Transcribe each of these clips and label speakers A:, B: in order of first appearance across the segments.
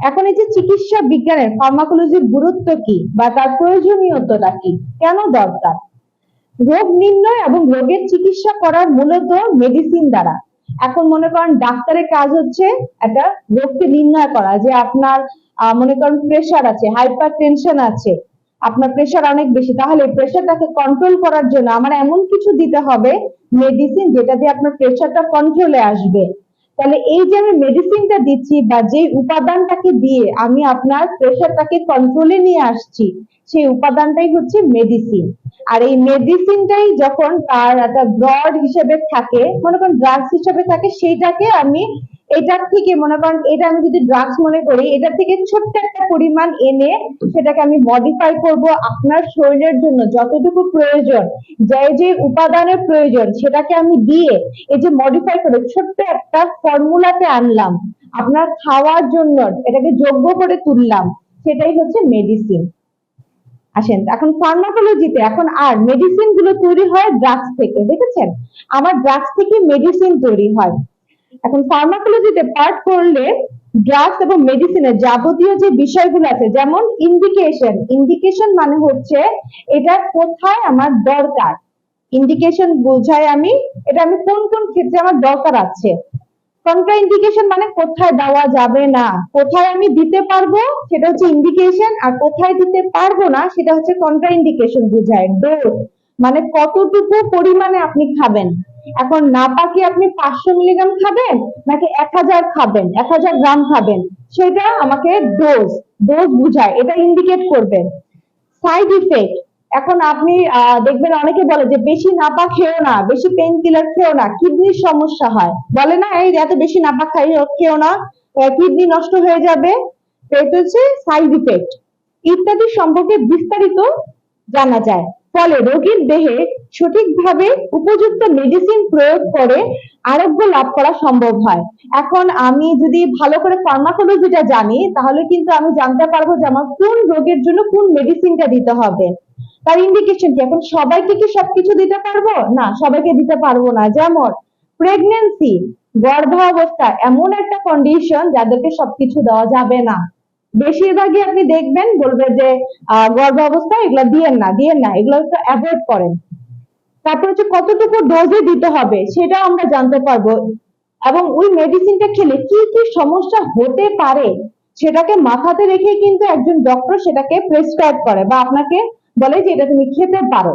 A: এখন এই যে চিকিৎসা বিজ্ঞানের ফার্মাকোলজির গুরুত্ব কি বা তার প্রয়োজনীয়তাটা কি? কেন দরকার? রোগ নির্ণয় এবং রোগের চিকিৎসা করার মূলত মেডিসিন দ্বারা। এখন মনে করেন ডাক্তারের কাজ হচ্ছে একটা রোগকে নির্ণয় করা, যে আপনার মনে করেন প্রেশার আছে হাইপার টেনশন আছে, আপনার প্রেশার অনেক বেশি, তাহলে প্রেশারটাকে কন্ট্রোল করার জন্য আমার এমন কিছু দিতে হবে মেডিসিন যেটা দিয়ে আপনার প্রেশারটা কন্ট্রোলে আসবে। তাহলে এই যে আমি মেডিসিনটা দিচ্ছি বা যে উপাদানটাকে দিয়ে আমি আপনার প্রেশারটাকে কন্ট্রোলে নিয়ে আসছি, সেই উপাদানটাই হচ্ছে মেডিসিন আর এই মেডিসিনটাই যখন তার একটা ব্রড হিসেবে থাকে, মনে করেন ড্রাগস হিসেবে থাকে, সেইটাকে আমি এটার থেকে মনে করেন, এটা আমি যদি ড্রাগস মনে করি এটা থেকে ছোট্ট একটা পরিমাণ এনে সেটাকে আমি মডিফাই করব আপনার শরীরের জন্য যতটুকু প্রয়োজন, যে যে উপাদানের প্রয়োজন সেটাকে আমি দিয়ে এই যে মডিফাই করে ছোট্ট একটা ফর্মুলাতে আনলাম, আপনার খাওয়ার জন্য এটাকে যোগ্য করে তুললাম, সেটাই হচ্ছে মেডিসিন আসেন, এখন ফার্মাকোলজিতে এখন আর মেডিসিনগুলো তৈরি হয় ড্রাগস থেকে, দেখেছেন? আমার ড্রাগস থেকে মেডিসিন তৈরি হয়। এখন ফার্মাকোলজিতে পার্ট করলে ড্রাগস এবং মেডিসিনের যাবতীয় যে বিষয়গুলো আছে, যেমন ইন্ডিকেশন ইন্ডিকেশন মানে হচ্ছে এটা কোথায় আমার দরকার? ইন্ডিকেশন বোঝায় আমি, এটা আমি কোন কোন ক্ষেত্রে আমার দরকার আছে? কন্ট্রা ইন্ডিকেশন মানে কোথায় দেওয়া যাবে না? কোথায় আমি দিতে পারব? সেটা হচ্ছে ইন্ডিকেশন আর কোথায় দিতে পারব না, সেটা হচ্ছে কন্ট্রা ইন্ডিকেশন বোঝায়। ডোজ মানে কতটুকু পরিমাণে আপনি খাবেন? এখন না পাকি আপনি পাঁচশো মিলিগ্রাম খাবেন নাকি এক হাজার খাবেন? এক হাজার গ্রাম খাবেন? সেটা আমাকে ডোজ ডোজ বুঝায়, এটা ইন্ডিকেট করবেন সাইড ইফেক্ট এখন আপনি দেখবেন অনেকে বলে যে বেশি নাপা খেও না, বেশি পেন কিলার খেও না কিডনির সমস্যা হয়। বলে না, এই এত বেশি নাপা খাই খেও না কিডনি নষ্ট হয়ে যাবে। হচ্ছে সাইড ইফেক্ট ইত্যাদি সম্পর্কে বিস্তারিত জানা যায়। ফলে রোগীর দেহে সঠিকভাবে উপযুক্ত মেডিসিন প্রয়োগ করে আরোগ্য লাভ করা সম্ভব হয়। এখন আমি যদি ভালো করে ফার্মাকোলজিটা জানি, তাহলে কিন্তু আমি জানতে পারব যে আমার কোন রোগের জন্য কোন মেডিসিনটা দিতে হবে। তার ইন্ডিকেশন কি? এখন সবাইকে কি সবকিছু দিতে পারব? না, সবাইকে দিতে পারব না। যেমন প্রেগনেন্সি গর্ভাবস্থা এমন একটা কন্ডিশন যাদেরকে সবকিছু দেওয়া যাবে না। বেশিরভাগই আপনি দেখবেন বলবে যে আহ, গর্ভাবস্থা এগুলো দিয়েন না দিয়েন না এগুলো একটু অ্যাভয়েড করেন। তারপর হচ্ছে কতটুকু ডোজে দিতে হবে সেটাও আমরা জানতে পারব। এবং ওই মেডিসিনটা খেলে কি কি সমস্যা হতে পারে সেটাকে মাথাতে রেখে কিন্তু একজন ডক্টর সেটাকে প্রেসক্রাইব করে বা আপনাকে বলে যে এটা তুমি খেতে পারো।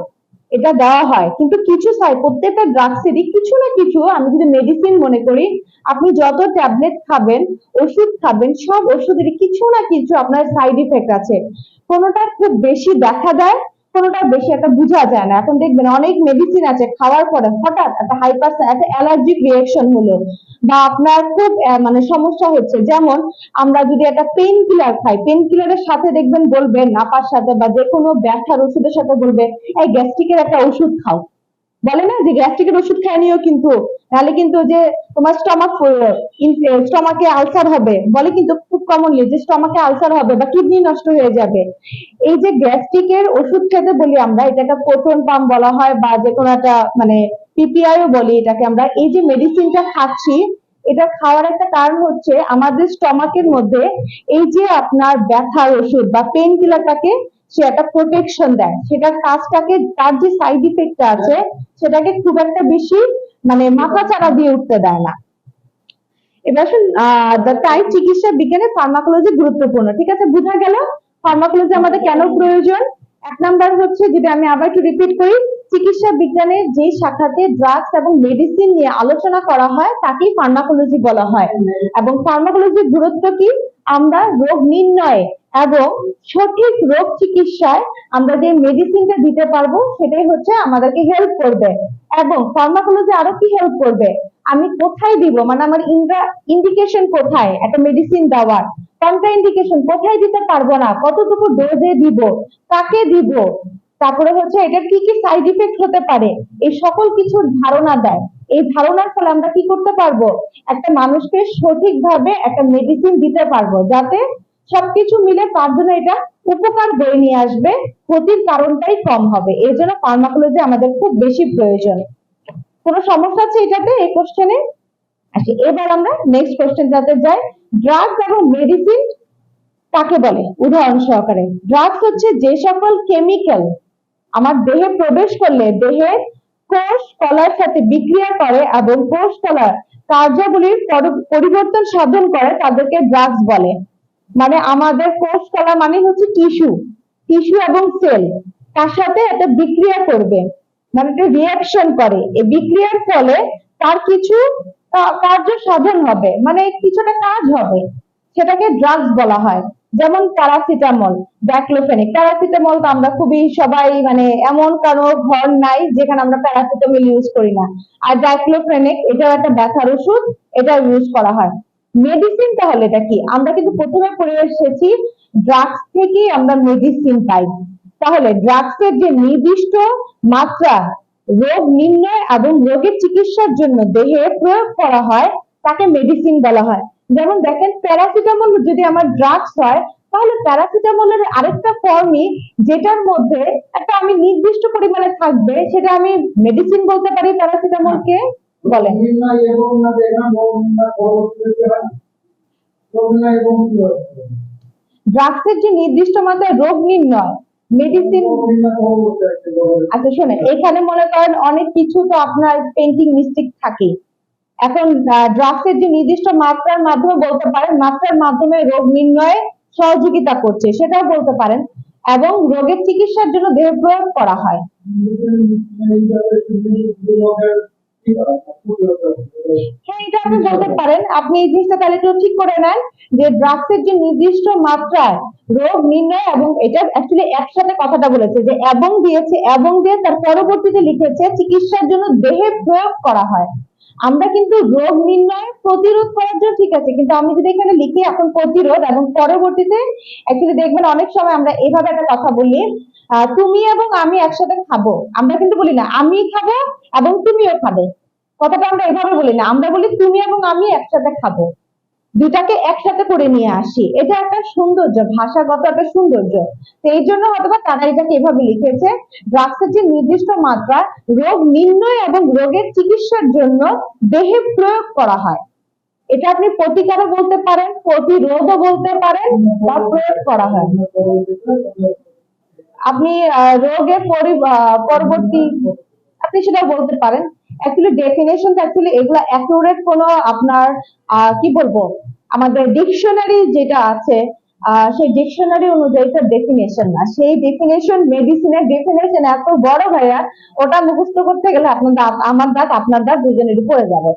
A: এটা দেওয়া হয়। কিন্তু কিছু সাই প্রত্যেকটা ড্রাগসেরই কিছু না কিছু, আমি যদি মেডিসিন মনে করি, আপনি যত ট্যাবলেট খাবেন, ওষুধ খাবেন, সব ওষুধেরই কিছু না কিছু আপনার সাইড ইফেক্ট আছে। কোনোটা খুব বেশি দেখা দেয় কোনোটা বেশি একটা বোঝা যায় না। এখন দেখবেন অনেক মেডিসিন আছে, খাওয়ার পরে হঠাৎ একটা হাইপার একটা অ্যালার্জিক রিয়েকশন হলো বা আপনার খুব মানে সমস্যা হচ্ছে। যেমন আমরা যদি একটা পেন কিলার খাই পেন কিলারের সাথে দেখবেন বলবে নাপার সাথে বা যে কোনো ব্যথার ওষুধের সাথে বলবে, এই গ্যাস্ট্রিকের একটা ওষুধ খাও। বলে না যে গ্যাস্ট্রিকের ওষুধ খেয়ে নিও কিন্তু, নাহলে কিন্তু যে তোমার স্টমাক স্টমাকে আলসার হবে। বলে কিন্তু খুব কমনলি যে স্টমাকে আলসার হবে বা কিডনি নষ্ট হয়ে যাবে। এই যে গ্যাস্ট্রিকের ওষুধ খেতে বলি আমরা এটাকে প্রোটন পাম্প বলা হয় বা যে কোনো একটা মানে পিপিআইও বলি এটাকে আমরা, এই যে মেডিসিনটা খাচ্ছি, এটা খাওয়ার একটা কারণ হচ্ছে আমাদের স্টমাকের মধ্যে এই যে আপনার ব্যথার ওষুধ বা পেন কিলারটাকে সে একটা প্রোটেকশন দেয়। সেটার কাজটাকে, তার যে সাইড ইফেক্টটা আছে, সেটাকে খুব একটা বেশি মানে মাথা চাড়া দিয়ে উঠতে দেয় না। এবার আসুন তাই চিকিৎসা বিজ্ঞানে ফার্মাকোলজি গুরুত্বপূর্ণ। ঠিক আছে, বোঝা গেল ফার্মাকোলজি আমাদের কেন প্রয়োজন? এক নাম্বার হচ্ছে, যদি আমি আবার একটু রিপিট করি, চিকিৎসা বিজ্ঞানের যে শাখাতে ড্রাগস এবং মেডিসিন নিয়ে আলোচনা করা হয়, তাকেই ফার্মাকোলজি বলা হয়। এবং ফার্মাকোলজির গুরুত্ব কি? আমরা রোগ নির্ণয়ে এবং সঠিক রোগ চিকিৎসায় আমরা যে মেডিসিনটা দিতে পারব, সেটাই হচ্ছে আমাদেরকে হেল্প করবে। এবং ফার্মাকোলজি আরও কি হেল্প করবে? আমি কোথায় দিব? মানে আমার ইন্ডিকেশন কোথায়? একটা মেডিসিন দেওয়ার। কন্ট্রা ইন্ডিকেশন কোথায় দিতে পারব না? কতটুকু ডোজে দিব? কাকে দিব? তারপরে হচ্ছে এটার কি কি সাইড ইফেক্ট হতে পারে? এই সকল কিছুর ধারণা দেয়। এই ধারণার ফলে আমরা কি করতে পারব? একটা মানুষকে সঠিকভাবে একটা মেডিসিন দিতে পারব, যাতে সবকিছু মিলে তার জন্য এটা উপকার বয়ে নিয়ে আসবে, ক্ষতির কারণটাই কম হবে। এই জন্য ফার্মাকোলজি আমাদের খুব বেশি প্রয়োজন। কোনো সমস্যা আছে এটাতে, এই কোশ্চেনে আচ্ছা এবার আমরা নেক্সট কোশ্চেন যাতে যাই। ড্রাগস এবং মেডিসিন কাকে বলে? উদাহরণ সহকারে। ড্রাগস হচ্ছে যে সকল কেমিক্যাল আমার দেহে প্রবেশ করলে দেহের কোষ কলার সাথে বিক্রিয়া করে এবং কোষ কলার কার্যাবলীর পরিবর্তন সাধন করে তাদেরকে ড্রাগস বলে। মানে আমাদের কোষ কলা মানে হচ্ছে টিস্যু টিস্যু এবং সেল তার সাথে একটা বিক্রিয়া করবে মানে একটা রিয়াকশন করে। এই বিক্রিয়ার ফলে তার কিছু কার্য সাধন হবে মানে কিছুটা কাজ হবে, সেটাকে ড্রাগস বলা হয়, যেমন প্যারাসিটামল ডাইক্লোফেনিক প্যারাসিটামল তো আমরা খুবই সবাই মানে এমন কারও ঘর নাই যেখানে আমরা প্যারাসিটামল ইউজ করি না। আর ডাইক্লোফেনিক এটাও একটা ব্যথার ওষুধ এটা ইউজ করা হয়। মেডিসিন তাহলে এটা কি? আমরা কিন্তু প্রথমে পড়ে এসেছি ড্রাগস থেকেই আমরা মেডিসিন পাই। তাহলে ড্রাগসের যে নির্দিষ্ট মাত্রা, রোগ নির্ণয় এবং রোগের চিকিৎসার জন্য দেহে প্রয়োগ করা হয়, তাকে মেডিসিন বলা হয়। যেমন দেখেন প্যারাসিটামল যদি আমার ড্রাগস হয়, তাহলে প্যারাসিটামলের আরেকটা ফর্মই যেটার মধ্যে একটা আমি নির্দিষ্ট পরিমাণে থাকবে, সেটা আমি মেডিসিন বলতে পারি প্যারাসিটামলকে
B: হয় হয়
A: ড্রাগসের যে নির্দিষ্ট মাত্রায় রোগ নির্ণয় মেডিসিন আচ্ছা শোনেন এখানে মনে করেন অনেক কিছু তো আপনার পেন্টিং মিস্টেক থাকে এখন ড্রাগসের যে নির্দিষ্ট মাত্রার মাধ্যমে বলতে পারেন মাত্রার মাধ্যমে রোগ নির্ণয়ে সহযোগিতা করছে সেটাও বলতে পারেন এবং রোগের চিকিৎসার জন্য দেহ প্রয়োগ করা হয় হ্যাঁ এটা আপনি বলতে পারেন। আপনি এই জিনিসটা তাহলে একটু ঠিক করে নেন যে ড্রাগসের যে নির্দিষ্ট মাত্রায় রোগ নির্ণয় এবং এটা অ্যাকচুয়ালি একসাথে কথাটা বলেছে যে এবং দিয়েছে এবং দিয়ে তার পরবর্তীতে লিখেছে চিকিৎসার জন্য দেহে প্রয়োগ করা হয়। আমরা কিন্তু রোগ নির্ণয় প্রতিরোধ করার জন্য ঠিক আছে, কিন্তু আমি যদি এখানে লিখি এখন প্রতিরোধ এবং পরবর্তীতে অ্যাকচুয়ালি দেখবেন অনেক সময় আমরা এভাবে একটা কথা বলি তুমি এবং আমি একসাথে খাব। আমরা কিন্তু বলি না, আমি খাব এবং তুমিও খাবে। কথাটা আমরা এভাবে বলি না, আমরা বলি তুমি এবং আমি একসাথে খাব। দুটাকে একসাথে করে নিয়ে আসি। এটা একটা সৌন্দর্য, ভাষাগত একটা সৌন্দর্য। এই জন্য হয়তোবা তারা এটাকে এভাবে লিখেছে ড্রাগসের যে নির্দিষ্ট মাত্রা, রোগ নির্ণয় এবং রোগের চিকিৎসার জন্য দেহে প্রয়োগ করা হয়। এটা আপনি প্রতিকারও বলতে পারেন, প্রতিরোধও বলতে পারেন বা প্রয়োগ করা হয়। আপনি রোগের পরবর্তী আপনি সেটা বলতে পারেন। অ্যাকচুয়ালি ডেফিনেশন অ্যাকচুয়ালি এগুলো অ্যাকুরেট কোনো আপনার কি বলব? আমাদের ডিকশনারি যেটা আছে সেই ডিকশনারি অনুযায়ী তো ডেফিনেশন না। সেই ডেফিনেশন মেডিসিনের ডেফিনেশন এত বড় ভাইয়া, ওটা মুখস্থ করতে গেলে আপনার দাঁত, আমার দাঁত, আপনার দাঁত দুজনেরই পড়ে যাবে।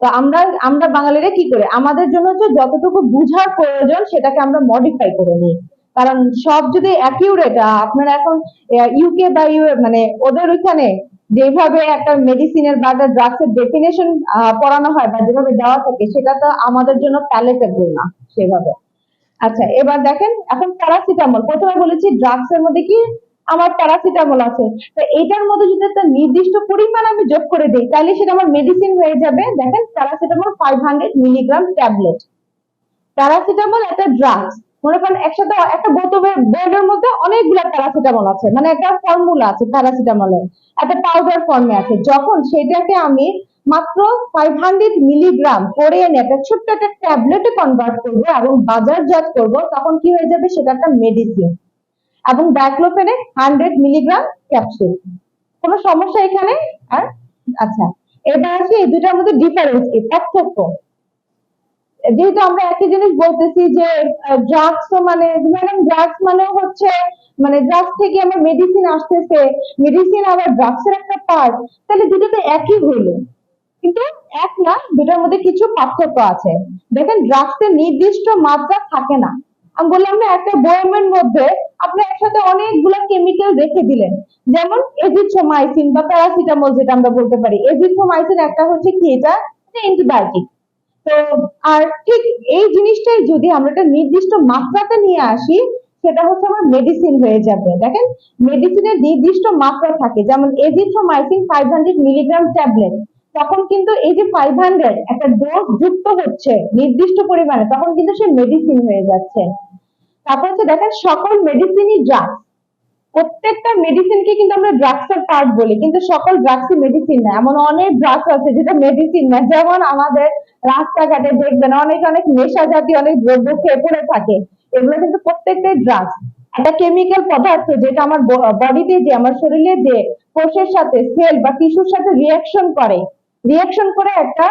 A: তো আমরা আমরা বাঙালিরা কি করে? আমাদের জন্য হচ্ছে যতটুকু বুঝার প্রয়োজন, সেটাকে আমরা মডিফাই করে নিই। কারণ সব যদি অ্যাকিউরেট আপনারা এখন ইউকে বা ইউ মানে ওদের ওইখানে যেভাবে একটা মেডিসিনের বা একটা ড্রাগস এর ডেফিনেশন পড়ানো হয় বা যেভাবে দেওয়া থাকে, সেটা তো আমাদের জন্য প্যালেটেবল না সেভাবে। আচ্ছা এবার দেখেন, এখন প্যারাসিটামল প্রথমে বলেছি ড্রাগস এর মধ্যে কি? আমার প্যারাসিটামল আছে। তো এটার মধ্যে যদি একটা নির্দিষ্ট পরিমাণ আমি যোগ করে দিই, তাহলে সেটা আমার মেডিসিন হয়ে যাবে, দেখেন paracetamol five hundred milligram tablet paracetamol একটা ড্রাগস মনে করেন একসাথে একটা বোতলের বোর্ডের মধ্যে অনেকগুলো প্যারাসিটামল আছে মানে একটা ফর্মুলা আছে প্যারাসিটামলের একটা পাউডার ফর্মে আছে। যখন সেটাকে আমি মাত্র ফাইভ হান্ড্রেড মিলিগ্রাম করে এনে একটা ছোট্ট একটা ট্যাবলেটে কনভার্ট করব এবং বাজারজাত করব, তখন কি হয়ে যাবে? সেটা একটা মেডিসিন এবং ডাইক্লোফেনে হান্ড্রেড মিলিগ্রাম ক্যাপসুল কোনো সমস্যা এখানে আর আচ্ছা এবার আসি এই দুটার মধ্যে ডিফারেন্স কি? পার্থক্য। যেহেতু আমরা একই জিনিস বলতেছি যে ড্রাগস মানে ম্যাডাম ড্রাগস মানে হচ্ছে মানে ড্রাগস থেকে আমার মেডিসিন আসতেছে মেডিসিন আবার ড্রাগস এর একটা পার্ট তাহলে দুটো তো একই হইল কিন্তু এক না, দুটোর মধ্যে কিছু পার্থক্য আছে। দেখেন ড্রাগস এর নির্দিষ্ট মাত্রা থাকে না। আমি বললাম না, একটা বয়মের মধ্যে আপনি একসাথে অনেকগুলো কেমিক্যাল রেখে দিলেন। যেমন এজিথ্রোমাইসিন বা প্যারাসিটামল যেটা আমরা বলতে পারি। এজিথ্রোমাইসিন একটা হচ্ছে কি এটা? অ্যান্টিবায়োটিক তো, আর ঠিক এই জিনিসটাই যদি আমরা একটা নির্দিষ্ট মাত্রাতে নিয়ে আসি, সেটা হচ্ছে আমার মেডিসিন হয়ে যাবে। দেখেন মেডিসিনের নির্দিষ্ট মাত্রা থাকে, যেমন এজিথ্রোমাইসিন ফাইভ মিলিগ্রাম ট্যাবলেট তখন কিন্তু এই যে ফাইভ হান্ড্রেড একটা ডোজ যুক্ত হচ্ছে নির্দিষ্ট পরিমাণে, তখন কিন্তু সে মেডিসিন হয়ে যাচ্ছে। তারপর হচ্ছে দেখেন, সকল মেডিসিনই ড্রাগস প্রত্যেকটা মেডিসিনকে কিন্তু আমরা ড্রাগস এর পার্ট বলি, কিন্তু সকল ড্রাগসই মেডিসিন না। এমন অনেক ড্রাগস আছে যেটা মেডিসিন না। যেমন আমাদের রাস্তাঘাটে দেখবেন অনেক অনেক নেশা জাতীয় অনেক দ্রব্য খেয়ে পড়ে থাকে। এগুলো কিন্তু প্রত্যেকটাই ড্রাগস একটা কেমিক্যাল পদার্থ যেটা আমার বডিতে যে, আমার শরীরে যে কোষের সাথে সেল বা টিস্যুর সাথে রিয়াকশন করে রিয়াকশন করে একটা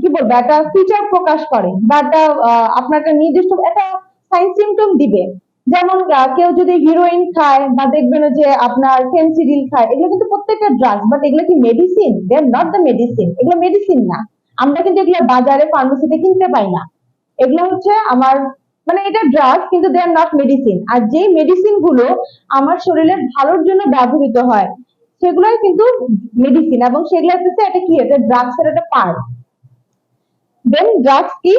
A: কি বলব, একটা ফিচার প্রকাশ করে। বা একটা আপনার নির্দিষ্ট একটা সাইন সিমটম দিবে। যেমন কেউ যদি হিরোইন খায় বা দেখবেন যে আপনার ফেন্সিডিল খায়, এগুলো কিন্তু প্রত্যেকটা ড্রাগস বাট এগুলো কি medicine they are not the medicine এগুলো মেডিসিন না। আমরা কিন্তু এগুলো বাজারে ফার্মেসিতে কিনতে পাই না। এগুলো হচ্ছে আমার মানে এটা ড্রাগ কিন্তু দে আর নট মেডিসিন আর যে মেডিসিনগুলো আমার শরীরের ভালোর জন্য ব্যবহৃত হয়, সেগুলোই কিন্তু মেডিসিন এবং সেগুলো হচ্ছে এটা কি? এটা ড্রাগস এর একটা পার্ট দেন ড্রাগস কি?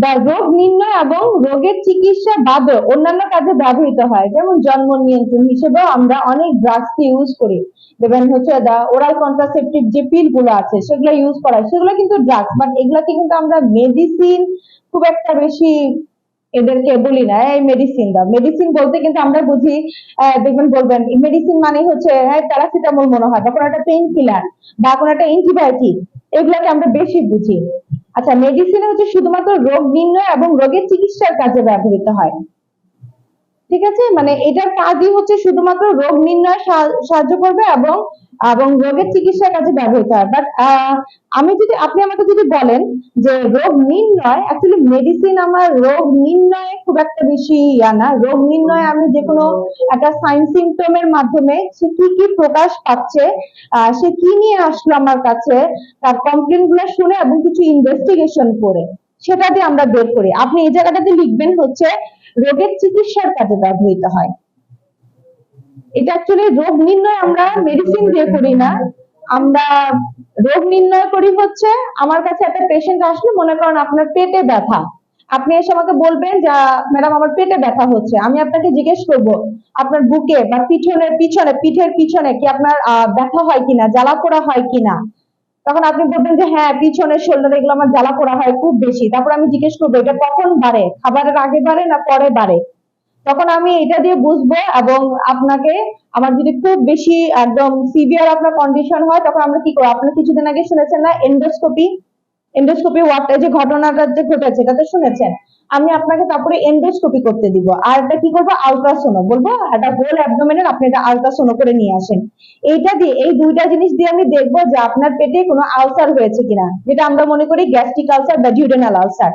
A: বা রোগ নির্ণয় এবং রোগের চিকিৎসা বাদে অন্যান্য কাজে ব্যবহৃত হয়। যেমন জন্ম নিয়ন্ত্রণ হিসেবেও আমরা অনেক ড্রাগস ইউজ করি। যেমন হচ্ছে দা ওরাল কন্ট্রাসেপটিভ যে পিলগুলো আছে, সেগুলো ইউজ করা সেগুলো কিন্তু ড্রাগস বাট এগুলাকে কিন্তু আমরা মেডিসিন খুব একটা বেশি এদেরকে বলি না, এই মেডিসিন দাও। মেডিসিন বলতে কিন্তু আমরা বুঝি দেখবেন বলবেন মেডিসিন মানে হচ্ছে প্যারাসিটামল মনে হয়, বা কোনো একটা পেইন কিলার বা কোনো একটা অ্যান্টিবায়োটিক এগুলাকে আমরা বেশি বুঝি। আচ্ছা মেডিসিন হচ্ছে শুধুমাত্র রোগ নির্ণয় এবং রোগের চিকিৎসার কাজে ব্যবহৃত হয়। ঠিক আছে? মানে এটার কাজই হচ্ছে শুধুমাত্র রোগ নির্ণয় সাহায্য করবে এবং এবং রোগের চিকিৎসার কাজে ব্যবহৃত হয়। বাট আমি যদি আপনি আমাকে যদি বলেন যে রোগ নির্ণয় অ্যাকচুয়ালি মেডিসিন আমার রোগ নির্ণয়ে খুব একটা বেশি ইয়া না। রোগ নির্ণয় আমি যে কোনো একটা সাইন সিমটমের মাধ্যমে সে কি কি প্রকাশ পাচ্ছে আহ, সে কি নিয়ে আসলো আমার কাছে তার কমপ্লেনগুলো শুনে এবং কিছু ইনভেস্টিগেশন করে সেটা দিয়ে আমরা বের করি। আপনি এই জায়গাটাতে লিখবেন হচ্ছে রোগের চিকিৎসার কাজে ব্যবহৃত হয়। এটা অ্যাকচুয়ালি রোগ নির্ণয় আমরা মেডিসিন দিয়ে করি না। আমরা রোগ নির্ণয় করি হচ্ছে, আমার কাছে একটা পেশেন্ট আসলে, মনে করেন আপনার পেটে ব্যথা। আপনি এসে আমাকে বলবেন যে, ম্যাডাম, আমার পেটে ব্যথা হচ্ছে। আমি আপনাকে জিজ্ঞেস করব, আপনার বুকে বা পিছনের পিছনে, পিঠের পিছনে কি আপনার ব্যথা হয় কিনা? জ্বালা পোড়া হয় কিনা? তখন আপনি বলবেন যে হ্যাঁ পিছনে শোল্ডার এগুলো আমার জ্বালা করা হয় খুব বেশি। তারপর আমি জিজ্ঞেস করব, এটা কখন বাড়ে? খাবারের আগে বাড়ে না পরে বাড়ে? তখন আমি এটা দিয়ে বুঝব এবং আপনাকে, আমার যদি খুব বেশি একদম সিভিয়ার আপনার কন্ডিশন হয়, তখন আমরা কি করব? আপনার কিছুদিন আগে শুনেছেন না এন্ডোস্কোপি এন্ডোস্কোপি ওয়ার্ডটা যে ঘটনাটা যে ঘটেছে, এটা তো শুনেছেন। আমি আপনাকে তারপরে এন্ডোস্কোপি করতে দিব। আর এটা কি করব? আলট্রাসোনো বলব। একটা হোল অ্যাবডোমেনের আপনি এটা আলট্রাসোনো করে নিয়ে আসেন। এইটা দিয়ে, এই দুইটা জিনিস দিয়ে আমি দেখব যে আপনার পেটে কোনো আলসার হয়েছে কিনা, যেটা আমরা মনে করি গ্যাস্ট্রিক আলসার বা ডিউডেনাল আলসার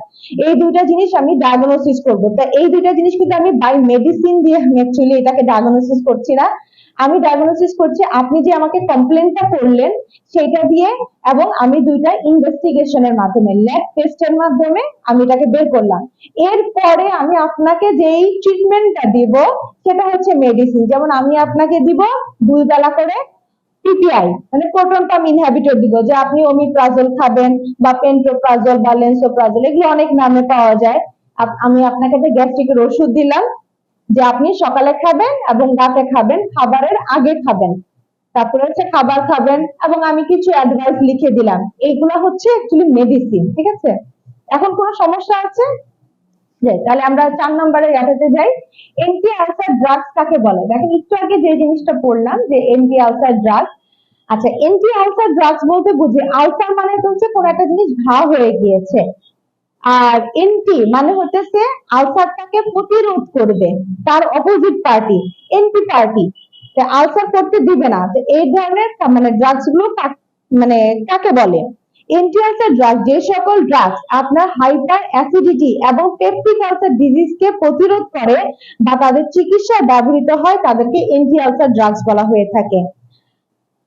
A: এই দুইটা জিনিস আমি ডায়াগনোসিস করব। তা এই দুইটা জিনিস কিন্তু আমি বাই মেডিসিন দিয়ে আমি অ্যাকচুয়ালি এটাকে ডায়াগনোসিস করছি না। আমি ডায়াগনোসিস করছি, আপনি যে আমাকে কমপ্লেনটা করলেন, সেটা দিয়ে এবং আমি দুইটা ইনভেস্টিগেশনের মাধ্যমে ল্যাব টেস্টের মাধ্যমে আমি এটাকে বের করলাম। এরপরে আমি আপনাকে যেই ট্রিটমেন্টটা দিব, সেটা হচ্ছে মেডিসিন যেমন আমি আপনাকে দিব দুই বেলা করে পিপিআই মানে প্রোটন পাম্প ইনহিবিটর দিব, যে আপনি ওমিপ্রাজল খাবেন বা পেন্টোপ্রাজল বা লেন্সোপ্রাজল এগুলো অনেক নামে পাওয়া যায়। আমি আপনাকে যে গ্যাস্ট্রিকের ওষুধ দিলাম যে আপনি সকালে খাবেন এবং রাতে খাবেন, খাবারের আগে খাবেন। তারপরে হচ্ছে খাবার খাবেন এবং আমি কিছু অ্যাডভাইস লিখে দিলাম। এইগুলো হচ্ছে অ্যাকচুয়ালি মেডিসিন ঠিক আছে? এখন কোনো সমস্যা আছে? তাহলে আমরা চার যাই। এন্টি আলসার ড্রাগস কাকে বলে? দেখেন, একটু আগে যে জিনিসটা পড়লাম যে এন্টি আলসার ড্রাগস আচ্ছা এন্টি আলসার ড্রাগস বলতে বুঝি আলসার মানে হচ্ছে কোনো একটা জিনিস ঘা হয়ে গিয়েছে। আর এন্টি মানে হতেছে আলসারটাকে প্রতিরোধ করবে, তার opposite party anti party ulcer করতে দিবে না। এই ধরনের মানে ড্রাগসগুলো মানে কাকে বলে? এন্টি ড্রাগ যে সকল ড্রাগস আপনার হাইপার অ্যাসিডিটি এবং পেপটিক আলসার প্রতিরোধ করে বা তাদের চিকিৎসায় ব্যবহৃত হয়, তাদেরকে এন্টি আলসার ড্রাগস বলা হয়ে থাকে।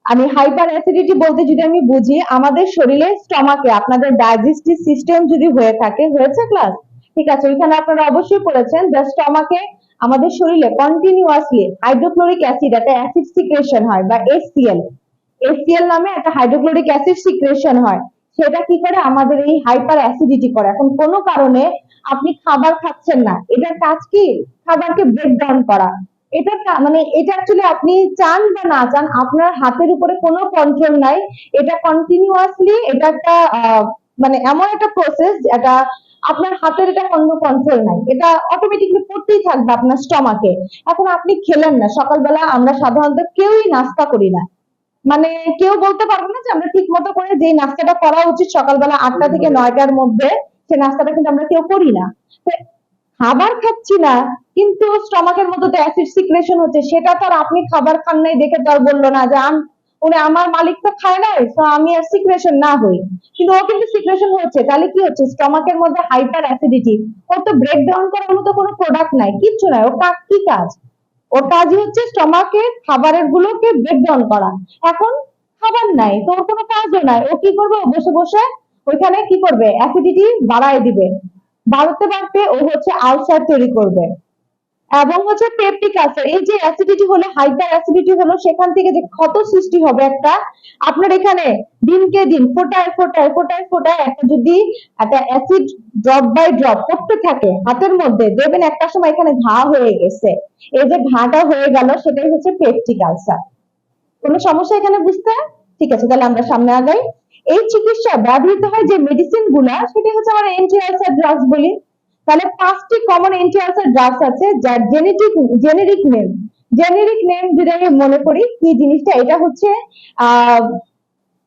A: আমি হাইপার অ্যাসিডিটি বলতে যদি আমি বুঝি, আমাদের শরীরে স্টমাকে আপনাদের ডাইজেস্টিভ সিস্টেম যদি হয়ে থাকে, হয়েছে ক্লাস ঠিক আছে ওইখানে আপনারা অবশ্যই পড়েছেন যে স্টমাকে আমাদের শরীরে কন্টিনিউয়াসলি হাইড্রোক্লোরিক অ্যাসিড একটা অ্যাসিড সিক্রেশন হয় বা এসসিএল এসসিএল নামে একটা হাইড্রোক্লোরিক অ্যাসিড সিক্রেশন হয়। সেটা কি করে? আমাদের এই হাইপার অ্যাসিডিটি করে। এখন কোনো কারণে আপনি খাবার খাচ্ছেন না। এটার কাজ কি? খাবারকে ব্রেক ডাউন করা। এটা মানে এটা অ্যাকচুয়ালি আপনি চান বা না চান আপনার হাতের উপরে কোনো কন্ট্রোল নাই। এটা কন্টিনিউয়াসলি এটা একটা মানে এমন একটা প্রসেস এটা আপনার হাতের এটা কোনো কন্ট্রোল নাই। এটা অটোমেটিকলি করতেই থাকবে আপনার স্টমাকে এখন আপনি খেলেন না সকালবেলা আমরা সাধারণত কেউই নাস্তা করি না। মানে কেউ বলতে পারবে না যে আমরা ঠিক মতো করে যে নাস্তাটা করা উচিত সকালবেলা আটটা থেকে নয়টার মধ্যে সে নাস্তাটা কিন্তু আমরা কেউ করি না। খাবার খাচ্ছি না, কিন্তু স্টমাকের মধ্যে তো অ্যাসিড সিক্রেশন হচ্ছে, সেটা তো আর আপনি খাবার খান নাই দেখে তো আর বলল না যে উনি আমার মালিক তো খায় নাই তো আমি আর সিক্রেশন না হই। কিন্তু ও কিন্তু সিক্রেশন হচ্ছে, তাহলে কি হচ্ছে? স্টমাকের মধ্যে হাইপার অ্যাসিডিটি ওর তো ব্রেক ডাউন করার মতো কোনো প্রোডাক্ট নাই, কিচ্ছু নাই ও কি কাজ? ওর কাজই হচ্ছে স্টমাকে, খাবারের গুলোকে ব্রেক ডাউন করা। এখন খাবার নাই, তো ওর কোনো কাজও নাই, ও কি করবে? বসে বসে ওইখানে কি করবে? অ্যাসিডিটি বাড়ায় দিবে। বাড়তে বাড়তে ও হচ্ছে আলসার তৈরি করবে। এবং হচ্ছে পেপটিক আলসার এই যে অ্যাসিডিটি হলে হাইপার অ্যাসিডিটি হলো, সেখান থেকে যে ক্ষত সৃষ্টি হবে একটা, আপনার এখানে দিনকে দিন ফোটায় ফোটায় ফোটায় ফোটায় একটা যদি একটা অ্যাসিড ড্রপ বাই ড্রপ করতে থাকে হাতের মধ্যে, দেখবেন একটা সময় এখানে ঘা হয়ে গেছে। এই যে ঘাটা হয়ে গেল, সেটাই হচ্ছে পেপটিক আলসার কোনো সমস্যা এখানে বুঝতে? ঠিক আছে, তাহলে আমরা সামনে আগাই। এই চিকিৎসা ব্যবহৃত হয় যে মেডিসিনগুলা সেটা হচ্ছে আমরা এন্টি আলসার ড্রাগস বলি। তাহলে পাঁচটি কমন এন্টি আলসার ড্রাগস আছে, যার genetic generic name generic name যদি আমি মনে করি, কি জিনিসটা? এটা হচ্ছে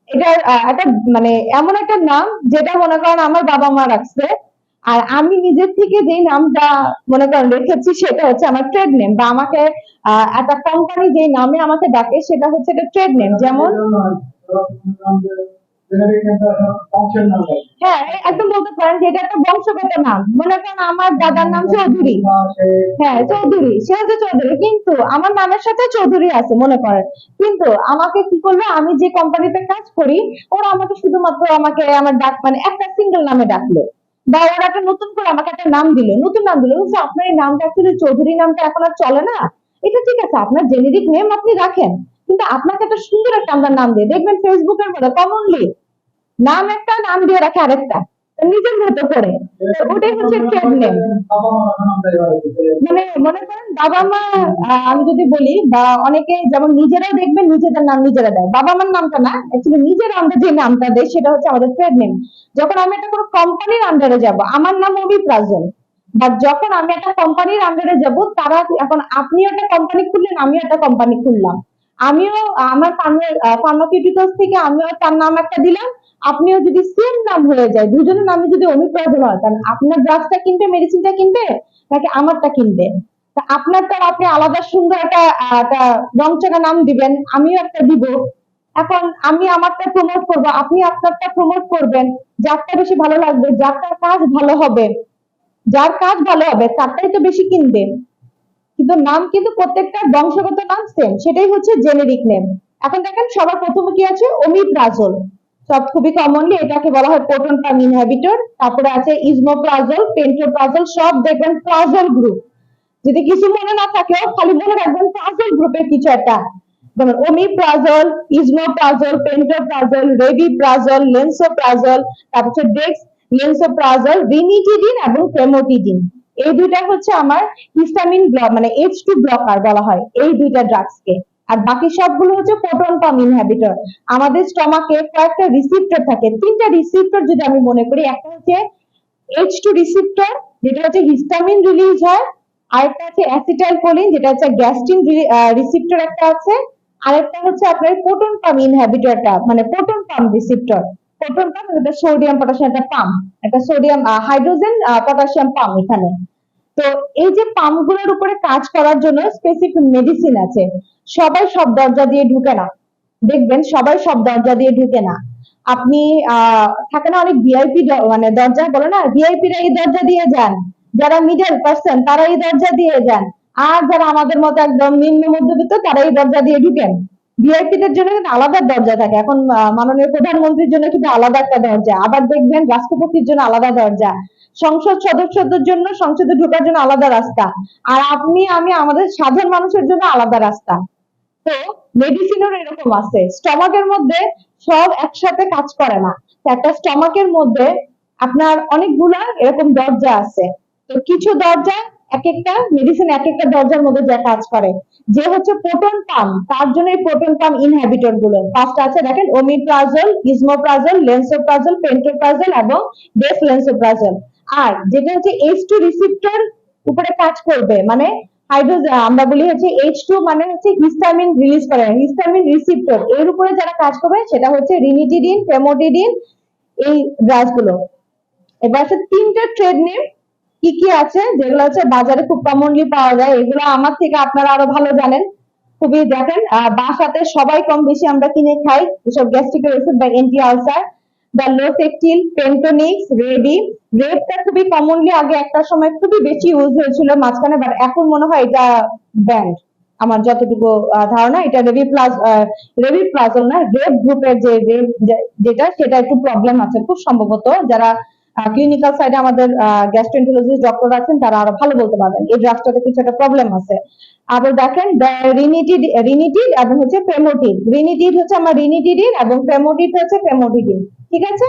A: এটা একটা মানে এমন একটা নাম যেটা মনে করেন আমার বাবা মা রাখছে। আর আমি নিজের থেকে যে নামটা মনে করেন রেখেছি, সেটা হচ্ছে আমার ট্রেড নেম বা আমাকে একটা কোম্পানি যে নামে আমাকে ডাকে, সেটা হচ্ছে একটা ট্রেড নেম যেমন হ্যাঁ যে হ্যাঁ কিন্তু আমাকে কি করল, আমি যে কোম্পানিতে কাজ করি, ওরা আমাকে শুধুমাত্র আমাকে আমার ডাক মানে একটা সিঙ্গেল নামে ডাকলো। বা ওরা একটা নতুন করে আমাকে একটা নাম দিল। নতুন নাম দিল বলছে, আপনার এই নামটা অ্যাকচুয়ালি চৌধুরী নামটা এখন আর চলে না? এটা ঠিক আছে, আপনার জেনেরিক নেম আপনি রাখেন। কিন্তু আপনাকে একটা সুন্দর একটা আমরা নাম দিয়ে, দেখবেন ফেসবুকের মধ্যে কমনলি নাম একটা, নাম দিয়ে রাখে আরেকটা। নিজের মতো করে। ওটাই হচ্ছে মানে মনে করেন, বাবা মা আমি যদি বলি, বা অনেকে যেমন নিজেরাও দেখবেন, নিজেদের নাম নিজেরা দেয়। বাবা মার নামটা না নিজের আমরা যে নামটা দেয়, সেটা হচ্ছে আমাদের ট্রেড নেম যখন আমি একটা কোনো কোম্পানির আন্ডারে যাব, আমার নাম অভিপ্রাজন বা যখন আমি একটা কোম্পানির আন্ডারে যাব, তারা এখন আপনিও একটা কোম্পানি খুললেন, আমিও একটা কোম্পানি খুললাম। আমিও, আমার ফার্মাকিউটিক্যালস থেকে আমিও তার নাম একটা দিলাম। আপনিও যদি সেম নাম হয়ে যায়, দুজনের নামে যদি অমিপ্রাজন হয়, তাহলে আপনার ড্রাগসটা কিনবে মেডিসিনটা কিনবে, নাকি আমারটা কিনবে? তা আপনারটা আপনি আলাদা সুন্দর একটা রংচঙা নাম দিবেন, আমিও একটা দিব। এখন আমি আমারটা প্রমোট করব, আপনি আপনারটা প্রমোট করবেন। যারটা বেশি ভালো লাগবে, যারটার কাজ ভালো হবে, যার কাজ ভালো হবে, তারটাই তো বেশি কিনবে। কিন্তু নাম কিন্তু প্রত্যেকটা বংশগত নাম সেম সেটাই হচ্ছে জেনেরিক নেম এখন দেখেন সবার প্রথমে কি আছে? ওমিপ্রাজল সব খুবই কমনলি এটাকে বলা হয় প্রোটন পাম ইনহিবিটর তারপরে আছে ইজমোপ্রাজল পেন্টোপ্রাজল সব দেখবেন প্রাজল গ্রুপ যদি কিছু মনে না থাকেও খালি মনে রাখবেন প্রাজল গ্রুপের কিছু একটা। যেমন omeprazole esomeprazole pantoprazole rabeprazole lansoprazole তারপর হচ্ছে ডেক্স লেন্সোপ্রাজল রিনিটিডিন এবং ফেমোটিডিন এই দুইটা হচ্ছে আমার হিস্টামিন মানে এইচ টু ব্লকার বলা হয়, এই দুইটা ড্রাগস কে। আর বাকি সবগুলো হচ্ছে প্রোটন পাম ইনহিবিটর আমাদের স্টমাকে কয়েকটা রিসিপ্টর থাকে। তিনটা রিসিপ্টর যদি আমি মনে করি, একটা হচ্ছে এইচ টু রিসিপ্টর যেটা হচ্ছে হিস্টামিন রিলিজ হয় আরেকটা আছে অ্যাসিটাইল কোলিন যেটা হচ্ছে গ্যাস্ট্রিন রিসিপ্টর একটা আছে আরেকটা হচ্ছে আপনার প্রোটন পাম ইনহিবিটরটা মানে proton pump receptor proton pump এটা সোডিয়াম পটাশিয়াম একটা পাম একটা সোডিয়াম হাইড্রোজেন পটাশিয়াম পাম এখানে। তো এই যে পাম্পগুলোর উপরে কাজ করার জন্য স্পেসিফিক মেডিসিন আছে, সবাই সব দরজা দিয়ে ঢুকে না। দেখবেন সবাই সব দরজা দিয়ে ঢুকে না। আপনি, আহ, থাকে না অনেক ভিআইপি মানে দরজা বলে না ভিআইপি রা এই দরজা দিয়ে যান। যারা মিডল পার্সন তারা এই দরজা দিয়ে যান। আর যারা আমাদের মতো একদম নিম্ন মধ্যবিত্ত তারা এই দরজা দিয়ে ঢুকেন। ভিআইপি দের জন্য কিন্তু আলাদা দরজা থাকে। এখন মাননীয় প্রধানমন্ত্রীর জন্য কিন্তু আলাদা একটা দরজা। আবার দেখবেন রাষ্ট্রপতির জন্য আলাদা দরজা। সংসদ সদস্যদের জন্য সংসদে ঢোকার জন্য আলাদা রাস্তা। আর আপনি, আমি, আমাদের সাধারণ মানুষের জন্য আলাদা রাস্তা। তো মেডিসিনেরও এরকম আছে। স্টমাকের মধ্যে সব একসাথে কাজ করে না। একটা স্টমাকের মধ্যে আপনার অনেকগুলা এরকম দরজা আছে। তো কিছু দরজা এক একটা মেডিসিন এক একটা দরজার মধ্যে যা কাজ করে। যে হচ্ছে প্রোটন পাম তার জন্য প্রোটন পাম ইনহিবিটরগুলো। পাঁচটা আছে, দেখেন ওমিপ্রাজল ইজমোপ্রাজল লেন্সোপ্রাজল পেন্টোপ্রাজল এবং বেস লেন্সোপ্রাজল আর যেটা হচ্ছে এইচ টু রিসিপ্টর উপরে কাজ করবে মানে হাইড্রোজেন আমরা বলি হচ্ছে এইচ টু মানে হচ্ছে হিস্টামিন রিলিজ করে হিস্টামিন রিসিপ্টর এর উপরে যারা কাজ করবে, সেটা হচ্ছে রিনিটিডিন ফেমোটিডিন এই ড্রাগসগুলো। এবার হচ্ছে তিনটা ট্রেড নেম কি কি আছে? যেগুলো হচ্ছে বাজারে খুব কমনলি পাওয়া যায়। এগুলো আমার থেকে আপনারা আরও ভালো জানেন। খুবই দেখেন বাসাতে সবাই কম বেশি আমরা কিনে খাই। এসব গ্যাস্ট্রিকের ওষুধ বা anti ulcer the Losectil Pantonix ready রেডটা খুবই কমনলি আগে একটা সময় খুবই বেশি ইউজ হয়েছিল মাঝখানে বাট এখন মনে হয় এটা ব্যান্ড আমার যতটুকু ধারণা, এটা রেভি প্লাস রেভি প্লাজল না রেড গ্রুপের যে রেড যেটা, সেটা একটু প্রবলেম আছে। খুব সম্ভবত যারা ক্লিনিক্যাল সাইডে আমাদের গ্যাস্ট্রেন্টোলজিস্ট ডক্টর আছেন, তারা আরও ভালো বলতে পারবেন। এই ড্রাগসটাতে কিছু একটা প্রবলেম আছে। আবার দেখেন রিনিটিড রিনিটিড এবং হচ্ছে ফেমোটিড রিনিটিড হচ্ছে আমার রিনিটিডিন এবং ফেমোটিড হচ্ছে ফেমোটিডিন ঠিক আছে?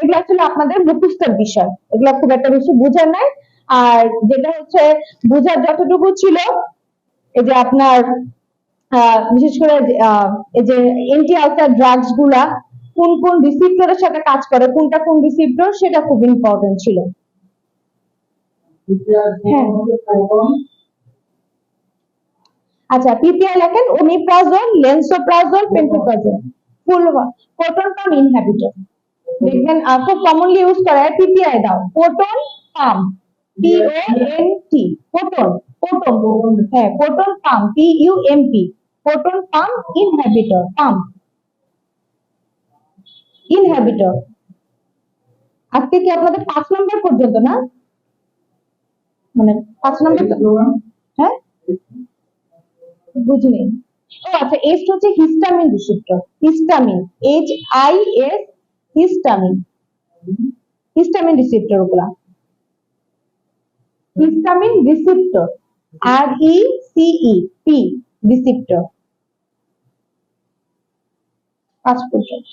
A: এগুলো আসলে আপনাদের মুখস্থের বিষয়। এগুলো খুব একটা বেশি বোঝার নাই। আর যেটা হচ্ছে, বোঝার যতটুকু ছিল, এই যে আপনার বিশেষ করে এই যে এন্টি আলসার ড্রাগসগুলা কোন কোন রিসিপ্টরের সাথে কাজ করে, কোনটা কোন রিসিপ্টর সেটা খুব ইম্পর্টেন্ট ছিল। হ্যাঁ। আচ্ছা পিপিআই লেখেন omeprazole lansoprazole pantoprazole full proton pump inhibitor দেখবেন খুব কমনলি ইউজ করে পিপিআই দাও। Proton pump P O N T proton proton হ্যাঁ proton pump P U M P proton pump inhibitor pump inhibitor আজকে কি আপনাদের পাঁচ নম্বর পর্যন্ত না? মানে পাঁচ নম্বর হ্যাঁ? বুঝিনি। ও আচ্ছা এস হচ্ছে histamine receptor histamine H I S histamine histamine receptor ওগুলা। হিস্টামিন রিসেপ্টর আর E C E P receptor পাঁচ পর্যন্ত।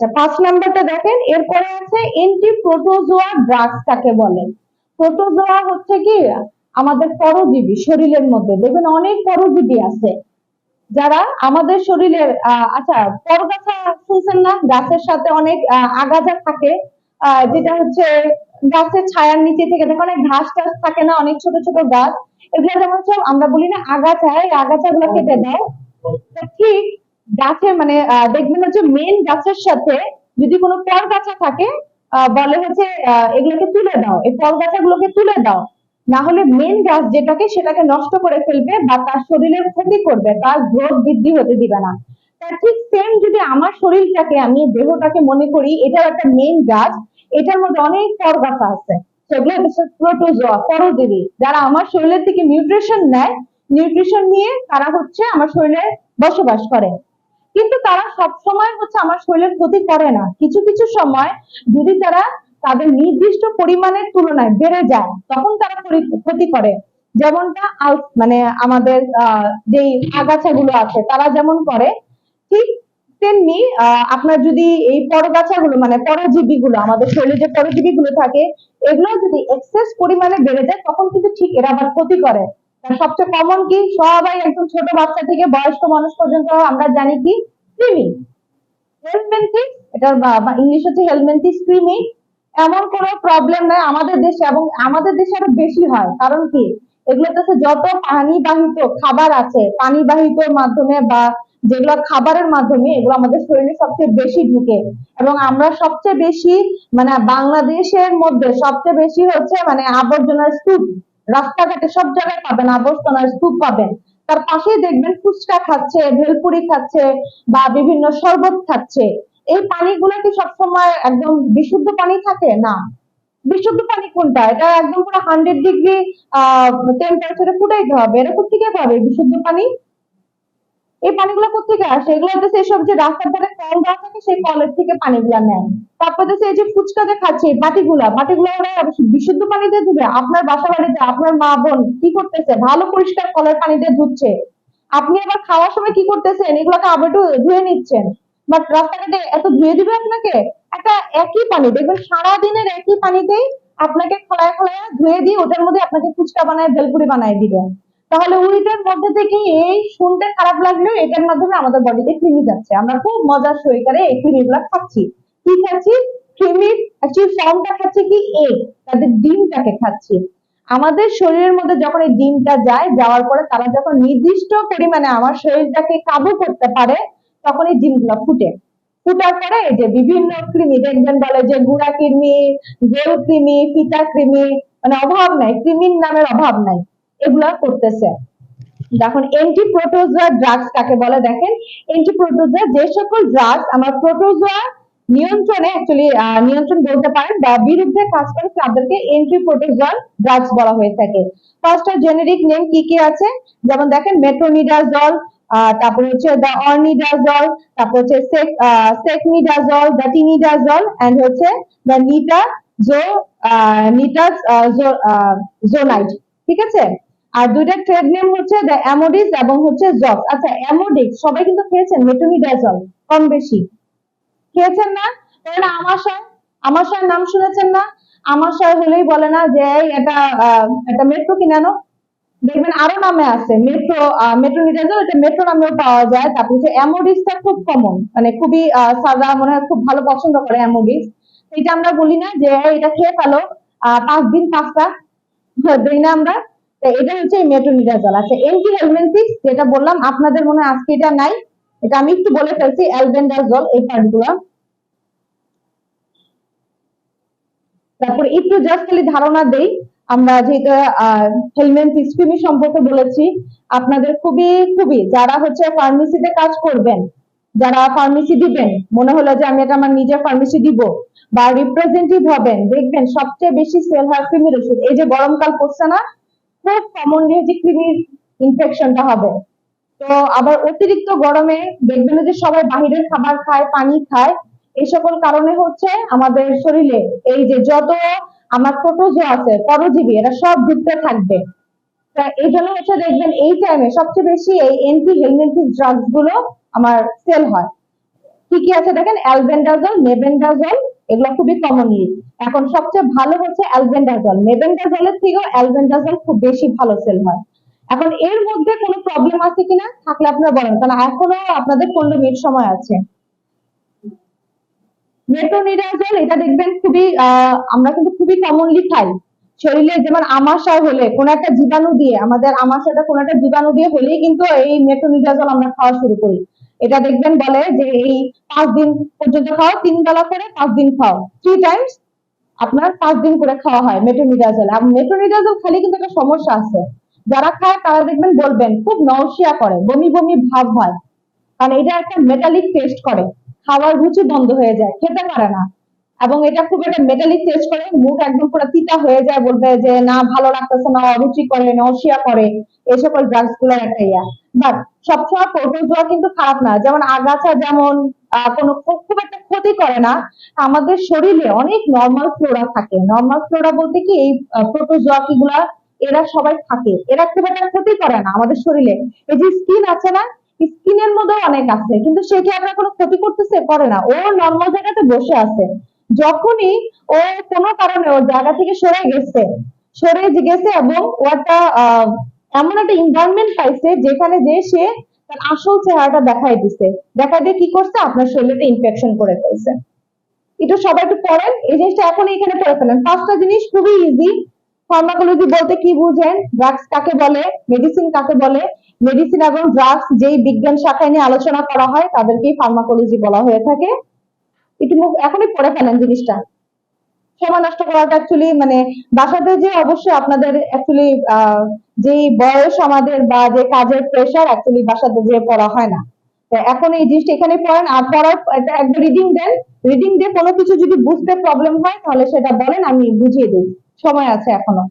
A: আচ্ছা পাঁচ নাম্বারটা দেখেন, এরপরে আছে এন্টি প্রোটোজোয়া ড্রাগস কাকে বলে? প্রোটোজোয়া হচ্ছে কি? আমাদের পরজীবী, শরীরের মধ্যে। দেখবেন অনেক পরজীবী আছে যারা আমাদের শরীরের আচ্ছা পরগাছা শুনছেন না? গাছের সাথে অনেক আগাছা থাকে যেটা হচ্ছে গাছের ছায়ার নিচে থেকে দেখো অনেক ঘাস টাস থাকে না? অনেক ছোট ছোট গাছ। এগুলো যেমন আমরা বলি না আগাছা, এই আগাছা গুলো কেটে দেয় ঠিক গাছে মানে দেখবেন হচ্ছে মেন গাছের সাথে যদি কোনো পর গাছা থাকে বলে হচ্ছে এগুলোকে তুলে দাও। এই পর গাছাগুলোকে তুলে দাও। না হলে মেন গাছ যেটাকে, সেটাকে নষ্ট করে ফেলবে বা তার শরীরের ক্ষতি করবে, তার গ্রোথ বৃদ্ধি হতে দিবে না। তার ঠিক সেম যদি আমার শরীরটাকে, আমি দেহটাকে মনে করি এটার একটা মেন গাছ, এটার মধ্যে অনেক পরগাছা আছে। সেগুলো হচ্ছে প্রোটোজোয়া পরজীবী। যারা আমার শরীরের থেকে নিউট্রিশন নেয় নিউট্রিশন নিয়ে তারা হচ্ছে আমার শরীরে বসবাস করে। কিন্তু তারা সব সময় হচ্ছে আমার শরীরের ক্ষতি করে না। কিছু কিছু সময় যদি তারা তাদের নির্দিষ্ট পরিমাণের তুলনায় বেড়ে যায়, তখন তারা ক্ষতি- করে। যেমনটা মানে আমাদের যেই আগাছাগুলো আছে, তারা যেমন করে, ঠিক তেমনি আপনার যদি এই পরগাছাগুলো মানে পরজীবী গুলো আমাদের শরীরে যে পরজীবী গুলো থাকে এগুলো যদি এক্সেস পরিমাণে বেড়ে যায়, তখন কিন্তু ঠিক এরা আবার ক্ষতি করে। সবচেয়ে কমন কি? সবাই একদম ছোট বাচ্চা থেকে বয়স্ক মানুষ পর্যন্ত আমরা জানি কি? কৃমি হেলমেন্থিস এটার ইংলিশ হচ্ছে হেলমেন্থিস কৃমি এমন কোনো প্রবলেম নাই আমাদের দেশে এবং আমাদের দেশে আরও বেশি হয়। কারণ কি? এগুলোতে যত পানি বাহিত খাবার আছে পানি বাহিত মাধ্যমে বা যেগুলো খাবারের মাধ্যমে এগুলো আমাদের শরীরে সবচেয়ে বেশি ঢুকে। এবং আমরা সবচেয়ে বেশি মানে বাংলাদেশের মধ্যে সবচেয়ে বেশি হচ্ছে মানে আবর্জনার স্তূপ। রাস্তাঘাটে সব জায়গায় পাবেন আবর্জনার স্তূপ পাবেন। তার পাশেই দেখবেন ফুচকা খাচ্ছে, ভেলপুরি খাচ্ছে বা বিভিন্ন শরবত খাচ্ছে। এই পানিগুলো কি সবসময় একদম বিশুদ্ধ পানি থাকে? না। বিশুদ্ধ পানি কোনটা? এটা একদম পুরো হান্ড্রেড ডিগ্রি আহ টেম্পারেচারে ফুটাইতে হবে। এরকম থেকে পাবে বিশুদ্ধ পানি এই পানিগুলো কোথেকে আসে? এগুলো হচ্ছে এসব যে রাস্তার ধারে কল দেওয়া থাকে, সেই কলের থেকে পানিগুলা নেয়। তারপর হচ্ছে এই যে ফুচকা যে খাচ্ছে, এই বাটিগুলা, বাটিগুলো বিশুদ্ধ পানি দিয়ে ধুবে। আপনার বাসা বাড়িতে আপনার মা বোন কি করতেছে? ভালো পরিষ্কার কলের পানি দিয়ে ধুচ্ছে। আপনি আবার খাওয়ার সময় কি করতেছেন? এগুলোকে আবার একটু ধুয়ে নিচ্ছেন। বাট রাস্তাঘাটে এত ধুয়ে দিবে আপনাকে? একটা একই পানি, দেখবেন সারাদিনের একই পানিতেই আপনাকে খোলায় খোলায় ধুয়ে দিয়ে ওটার মধ্যে আপনাকে ফুচকা বানায়, ভেলপুরি বানায় দিবে। তাহলে ওইটার মধ্যে থেকে এই শুনতে খারাপ লাগলেও এটার মাধ্যমে আমাদের বডিতে কৃমি যাচ্ছে। আমরা খুব মজার সহকারে এই কৃমিগুলা খাচ্ছি। কি খাচ্ছি? কৃমির ফর্মটা খাচ্ছে কি? এগ তাদের ডিমটাকে খাচ্ছি। আমাদের শরীরের মধ্যে যখন এই ডিমটা যায়, যাওয়ার পরে তারা যখন নির্দিষ্ট পরিমাণে আমার শরীরটাকে কাবু করতে পারে, তখন এই ডিমগুলো ফুটে। ফুটার পরে যে বিভিন্ন কৃমি দেখবেন বলে যে গুড়া কৃমি গোল কৃমি ফিতা কৃমি মানে অভাব নাই কৃমির নামের অভাব নাই। এগুলা করতেছে। এখন এন্টি প্রোটোজোয়া ড্রাগস কাকে বলে দেখেন? এন্টি প্রোটোজোয়া যে সকল ড্রাগস আমার প্রোটোজোয়া নিয়ন্ত্রণে অ্যাকচুয়ালি নিয়ন্ত্রণ বলতে পারেন বা বিরুদ্ধে কাজ করে তাদেরকে এন্টি প্রোটোজোয়াল ড্রাগস বলা হয়ে থাকে। ফার্স্টটা জেনেরিক নেম কি কি আছে? যেমন দেখেন মেট্রোনিডাজল তারপর হচ্ছে দ্য অর্নিডাজল তারপর হচ্ছে sec secnidazole the tinidazole and হচ্ছে দ্য নিটা জো নিটাস জোনাইড ঠিক আছে? আর দুইটা ট্রেড নেম হচ্ছে অ্যামোডিস এবং হচ্ছে জক্স আচ্ছা অ্যামোডিক্স সবাই কিন্তু খেয়েছেন? মেট্রোনিডাজল কম বেশি। খেয়েছেন না? তাহলে আমাশয় আমাশয়ের নাম শুনেছেন না? আমাশয় হলেই বলে না যে এটা একটা মেট্রো কিনানো দেখবেন আরও নামে আছে মেট্রো মেট্রোনিডাজল এটা মেট্রো নামেও পাওয়া যায়। তারপর হচ্ছে অ্যামোডিসটা খুব কমন মানে খুবই সাদা, মনে হয় খুব ভালো পছন্দ করে অ্যামোডিস এটা আমরা বলি না যে এটা খেয়ে ফেলো পাঁচ দিন পাঁচটা দিই না আমরা। তো এটা হচ্ছে মেট্রোনিডাজল আচ্ছা এন্টি হেলমেন্থিস যেটা বললাম, আপনাদের মনে আজকে এটা নাই। এটা আমি একটু বলে ফেলছি অ্যালবেন্ডাজল এই পার্টগুলো তারপর একটু জাস্ট খালি ধারণা দেই। আমরা যেটা হেলমেট স্কিমি সম্পর্কে বলেছি, আপনাদের খুবই খুবই, যারা হচ্ছে ফার্মেসিতে কাজ করবেন, যারা ফার্মেসি দিবেন, মনে হলো যে আমি এটা আমার নিজের ফার্মেসি দিব, বা রিপ্রেজেন্টেটিভ হবেন, দেখবেন সবচেয়ে বেশি সেল হয় কৃমির ওষুধ। এই যে গরমকাল পড়ছে না খুব কমনলি যে কৃমির ইনফেকশনটা হবে। তো আবার অতিরিক্ত গরমে দেখবেন যে সবাই বাহিরের খাবার খায়, পানি খায়। এই সকল কারণে হচ্ছে আমাদের শরীরে এই যে যত আমার প্রোটোজো আছে, পরজীবী, এরা সব ঢুকতে থাকবে। এই জন্য হচ্ছে দেখবেন এই টাইমে সবচেয়ে বেশি এই এন্টি হেলমেন্থিক ড্রাগসগুলো আমার সেল হয়। কি কি আছে দেখেন? অ্যালবেন্ডাজল মেবেন্ডাজল এগুলো খুবই কমন ইউজ এখন সবচেয়ে ভালো হচ্ছে অ্যালবেন্ডাজল মেবেন্ডাজলের থেকেও অ্যালবেন্ডাজল খুব বেশি ভালো সেল হয়। এখন এর মধ্যে কোনো প্রবলেম আছে কিনা থাকলে আপনারা বলেন, কারণ এখনও আপনাদের পনেরো মিনিট সময় আছে। মেট্রোনিডাজল এটা দেখবেন খুবই আমরা কিন্তু খুবই কমনলি খাই। শরীরে যেমন আমাশয় হলে, কোনো একটা জীবাণু দিয়ে, আমাদের আমাশয়টা কোনো একটা জীবাণু দিয়ে হলেই কিন্তু এই মেট্রোনিডাজল আমরা খাওয়া শুরু করি। এটা দেখবেন বলে যে এই পাঁচ দিন পর্যন্ত খাও, তিন বেলা করে পাঁচ দিন খাও। থ্রি টাইমস আপনার পাঁচ দিন করে খাওয়া হয় মেট্রোনিডাজল আর মেট্রোনিডাজল খালি কিন্তু একটা সমস্যা আছে। যারা খায় তারা দেখবেন বলবেন, খুব নওশিয়া করে, বমি বমি ভাব হয়। কারণ এটা একটা মেটালিক টেস্ট করে। খাওয়ার রুচি বন্ধ হয়ে যায়, খেতে পারে না। এবং এটা খুব একটা মেটালিক টেস্ট করে, মুখ একদম পুরো তিতা হয়ে যায়, বলবে যে না, ভালো লাগতেছে না, অরুচি করে নওশিয়া করে, এই সকল ড্রাগসগুলো একটা ইয়া। বাট সবসময় প্রোটোজোয়া কিন্তু খারাপ না। যেমন আগাছা যেমন কোনো খুব একটা ক্ষতি করে না। আমাদের শরীরে অনেক নর্মাল ফ্লোরা থাকে। নর্মাল ফ্লোরা বলতে কি এই প্রোটোজোয়া গুলা এরা সবাই থাকে। এরা খুব একটা ক্ষতি করে না আমাদের শরীরে। এই যে স্কিন আছে না স্কিনের মধ্যেও অনেক আছে। কিন্তু সে কি আপনার কোনো ক্ষতি করতেছে? করে না। ও নর্মাল জায়গাতে বসে আছে। যখনই ও কোনো কারণে ওর জায়গা থেকে সরে গেছে সরে গেছে এবং ও একটা আহ, এমন একটা এনভায়রনমেন্ট পাইছে যেখানে যে সে তার আসল চেহারাটা দেখাই দিছে। দেখাই দিয়ে কি করছে? আপনার শরীরে ইনফেকশন করে ফেলছে। এটা সবাই একটু পড়েন। এই জিনিসটা এখনই এখানে পড়ে ফেলেন। পাঁচটা জিনিস খুবই ইজি ফার্মাকোলজি বলতে কি বুঝেন? ড্রাগস কাকে বলে? মেডিসিন কাকে বলে? মেডিসিন এবং ড্রাগস যেই বিজ্ঞান শাখায় নিয়ে আলোচনা করা হয়, তাদেরকেই ফার্মাকোলজি বলা হয়ে থাকে। একটু এখনই পড়ে ফেলেন জিনিসটা। সময় নষ্ট করাটা অ্যাকচুয়ালি মানে বাসাতে যে অবশ্যই আপনাদের অ্যাকচুয়ালি যে বয়স আমাদের বা যে কাজের প্রেশার অ্যাকচুয়ালি বাসাতে যে পড়া হয় না। তো এখন এই জিনিসটা এখানে পড়েন, আর পড়ার একটা রিডিং দেন। রিডিং দিয়ে কোনো কিছু যদি বুঝতে প্রবলেম হয় তাহলে সেটা বলেন, আমি বুঝিয়ে দিই। সময় আছে এখনও।